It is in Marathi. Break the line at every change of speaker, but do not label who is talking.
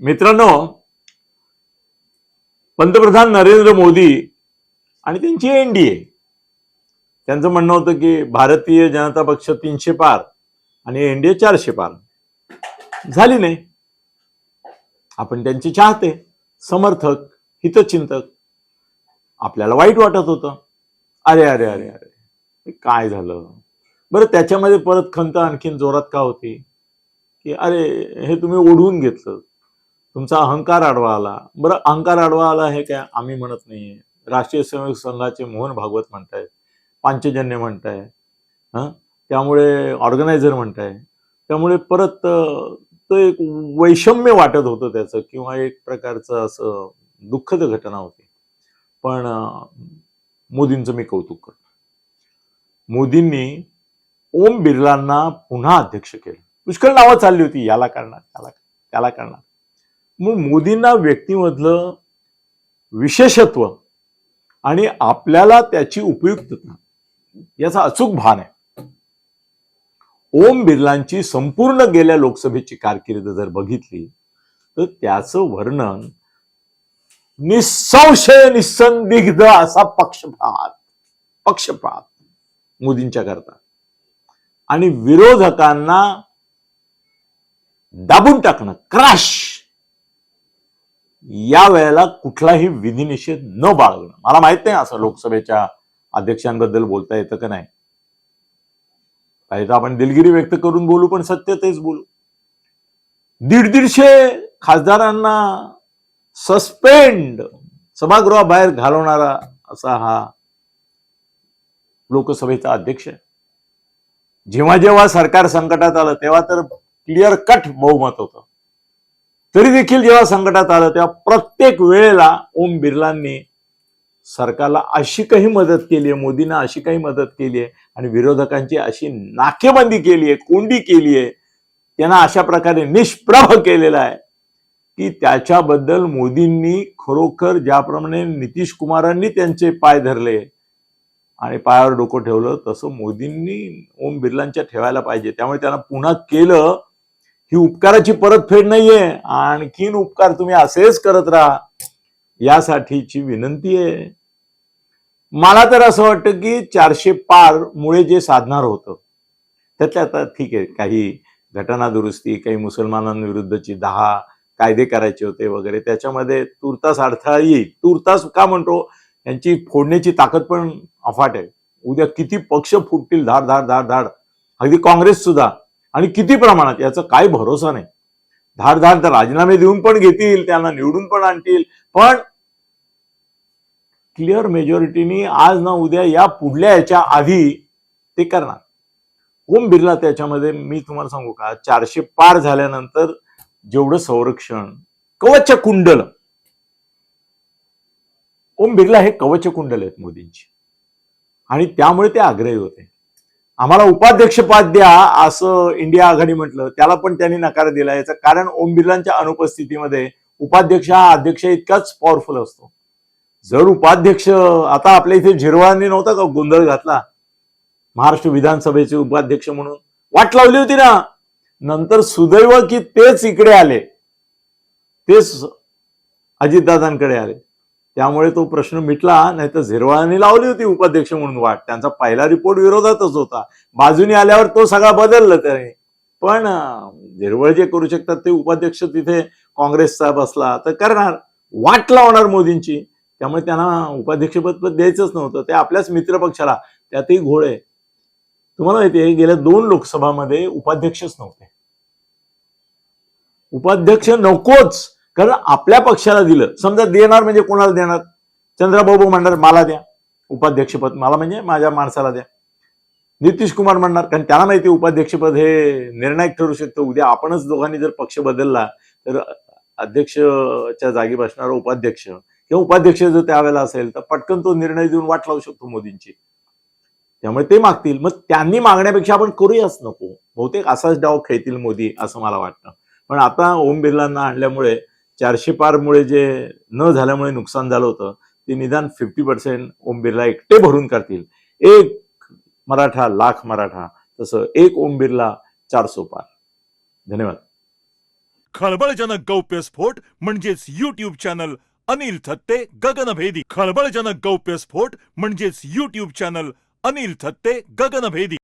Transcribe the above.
मित्रांनो पंतप्रधान नरेंद्र मोदी आणि त्यांची एनडीए. त्यांचं म्हणणं होतं की भारतीय जनता पक्ष तीनशे पार आणि एनडीए चारशे पार. झाली नाही. आपण त्यांचे चाहते समर्थक हितचिंतक. आपल्याला वाईट वाटत होतं. अरे अरे अरे अरे काय झालं? बरं त्याच्यामध्ये परत खंत आणखीन जोरात का होती? की अरे हे तुम्ही ओढवून घेतलं. तुमचा अहंकार आडवा आला. बरं अहंकार आडवा आला हे काय? आम्ही म्हणत नाहीये. राष्ट्रीय स्वयंसेवक संघाचे मोहन भागवत म्हणतायत पांचजन्य म्हणताय हां? त्यामुळे ऑर्गनायझर म्हणताय त्यामुळे परत तो एक वैषम्य वाटत होतं त्याचं किंवा एक प्रकारचं असं दुःखद घटना होती. पण मोदींचं मी कौतुक करतो. मोदींनी ओम बिर्लांना पुन्हा अध्यक्ष केलं. पुष्कळ नावं चालली होती याला करणार त्याला त्याला करणार. मग मोदींना व्यक्तीमधलं विशेषत्व आणि आपल्याला त्याची उपयुक्तता याचा अचूक भान आहे. ओम बिर्लांची संपूर्ण गेल्या लोकसभेची कारकीर्द जर बघितली तर त्याचं वर्णन निसंशय निसंदिग्ध असा पक्षपात पक्षपात मोदींच्या करता. आणि विरोधकांना दाबून टाकणं क्रॅश! या वेळेला कुठलाही विधिनिषेध न बाळगणं. मला माहीत नाही असं लोकसभेच्या अध्यक्षांबद्दल बोलता येतं का नाही. पाहिजे तर आपण दिलगिरी व्यक्त करून बोलू पण सत्य तेच बोलू. दीड दीडशे खासदारांना सस्पेंड सभागृहाबाहेर घालवणारा असा हा लोकसभेचा अध्यक्ष आहे. जेव्हा जेव्हा सरकार संकटात आलं तेव्हा तर क्लिअर कट बहुमत होतं. तरी देखील जेव्हा संकटात आलं तेव्हा प्रत्येक वेळेला ओम बिर्लांनी सरकारला अशी काही मदत केली आहे मोदींना अशी काही मदत केली आहे आणि विरोधकांची अशी नाकेबंदी केली आहे कोंडी केली आहे त्यांना अशा प्रकारे निष्प्रभ केलेला आहे की त्याच्याबद्दल मोदींनी खरोखर ज्याप्रमाणे नितीश कुमारांनी त्यांचे पाय धरले आणि पायावर डोकं ठेवलं तसं मोदींनी ओम बिर्लांच्या ठेवायला पाहिजे. त्यामुळे त्यांना पुन्हा केलं ही उपकाराची परतफेड नाहीये. आणखीन उपकार तुम्ही असेच करत राहा यासाठीची विनंती आहे. मला तर असं वाटतं की चारशे पार मुळे जे साधणार होतं त्यातल्या आता ठीक आहे काही घटना दुरुस्ती काही मुसलमानांविरुद्धची दहा कायदे करायचे होते वगैरे त्याच्यामध्ये तुर्तास अडथळा येईल. तुर्तास का म्हणतो? यांची फोडण्याची ताकद पण अफाट आहे. उद्या किती पक्ष फुटतील धाड धाड धाड धाड. अगदी काँग्रेस सुद्धा आणि किती प्रमाणात? याचा काय भरोसा नाही. धारधार तर राजीनामे देऊन पण घेतील त्यांना निवडून पण आणतील. पण क्लिअर मेजॉरिटीनी आज ना उद्या या पुढल्या याच्या आधी ते करणार. ओम बिर्ला त्याच्यामध्ये मी तुम्हाला सांगू का? चारशे पार झाल्यानंतर जेवढं संरक्षण कवच कुंडल. ओम बिर्ला हे कवच कुंडल आहेत मोदींची. आणि त्यामुळे ते आग्रही होते. आम्हाला उपाध्यक्षपद द्या असं इंडिया आघाडी म्हटलं त्याला पण त्यांनी नकार दिला. याचं कारण ओम बिर्लांच्या अनुपस्थितीमध्ये उपाध्यक्ष हा अध्यक्ष इतकाच पॉवरफुल असतो. जर उपाध्यक्ष आता आपल्या इथे झिरवाळांनी नव्हता का गोंधळ घातला? महाराष्ट्र विधानसभेचे उपाध्यक्ष म्हणून. वाट लावली होती ना? नंतर सुदैव की तेच इकडे आले. तेच अजितदादांकडे आले. त्यामुळे तो प्रश्न मिटला नाही तर झिरवाळांनी लावली होती उपाध्यक्ष म्हणून वाट. त्यांचा पहिला रिपोर्ट विरोधातच होता. बाजूने आल्यावर तो सगळा बदलला त्याने. पण झिरवळ जे करू शकतात ते उपाध्यक्ष तिथे काँग्रेसचा बसला तर करणार. वाट लावणार मोदींची. त्यामुळे त्यांना उपाध्यक्षपद पद द्यायचंच नव्हतं. ते आपल्याच मित्रपक्षाला त्यातही घोळे तुम्हाला माहिती आहे गेल्या दोन लोकसभामध्ये उपाध्यक्षच नव्हते. उपाध्यक्ष नकोच. कारण आपल्या पक्षाला दिलं. समजा देणार म्हणजे कोणाला देणार? चंद्राबाबू म्हणणार मला द्या. उपाध्यक्षपद मला म्हणजे माझ्या माणसाला द्या. नितीश कुमार म्हणणार कारण त्याला माहिती उपाध्यक्षपद हे निर्णायक ठरू शकतं. उद्या आपणच दोघांनी जर पक्ष बदलला तर अध्यक्षच्या जागी बसणारा उपाध्यक्ष किंवा उपाध्यक्ष जर त्यावेळेला असेल तर पटकन तो निर्णय देऊन वाट लावू शकतो मोदींची. त्यामुळे ते मागतील. मग त्यांनी मागण्यापेक्षा आपण करूयाच नको. बहुतेक असाच डाव खेळतील मोदी असं मला वाटतं. पण आता ओम बिर्लांना आणल्यामुळे चारशे पारमुळे जे न झाल्यामुळे नुकसान झालं होतं ते निदान फिफ्टी पर्सेंट ओम बिर्ला एकटे भरून करतील. एक मराठा लाख मराठा तसं एक ओम बिर्ला चारसो पार. धन्यवाद.
खळबळजनक गौप्यस्फोट म्हणजेच युट्यूब चॅनल अनिल थत्ते गगनभेदी. खळबळजनक गौप्यस्फोट म्हणजेच युट्यूब चॅनल अनिल थत्ते गगनभेदी.